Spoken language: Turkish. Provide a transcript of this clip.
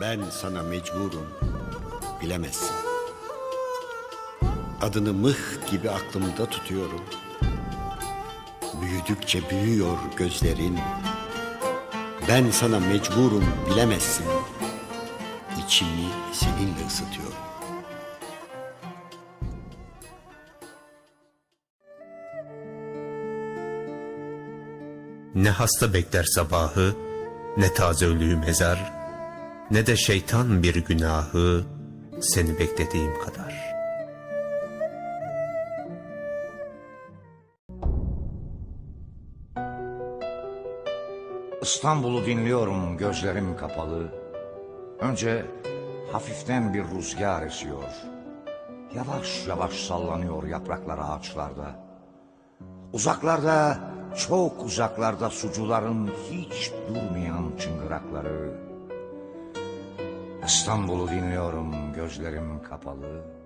Ben sana mecburum, bilemezsin. Adını mıh gibi aklımda tutuyorum. Büyüdükçe büyüyor gözlerin. Ben sana mecburum, bilemezsin. İçimi seninle ısıtıyorum. Ne hasta bekler sabahı, ne taze ölüyü mezar, ne de şeytan bir günahı seni beklediğim kadar. İstanbul'u dinliyorum gözlerim kapalı. Önce hafiften bir rüzgar esiyor. Yavaş yavaş sallanıyor yapraklar ağaçlarda. Uzaklarda, çok uzaklarda sucuların hiç durmayan çıngırakları. İstanbul'u dinliyorum gözlerim kapalı.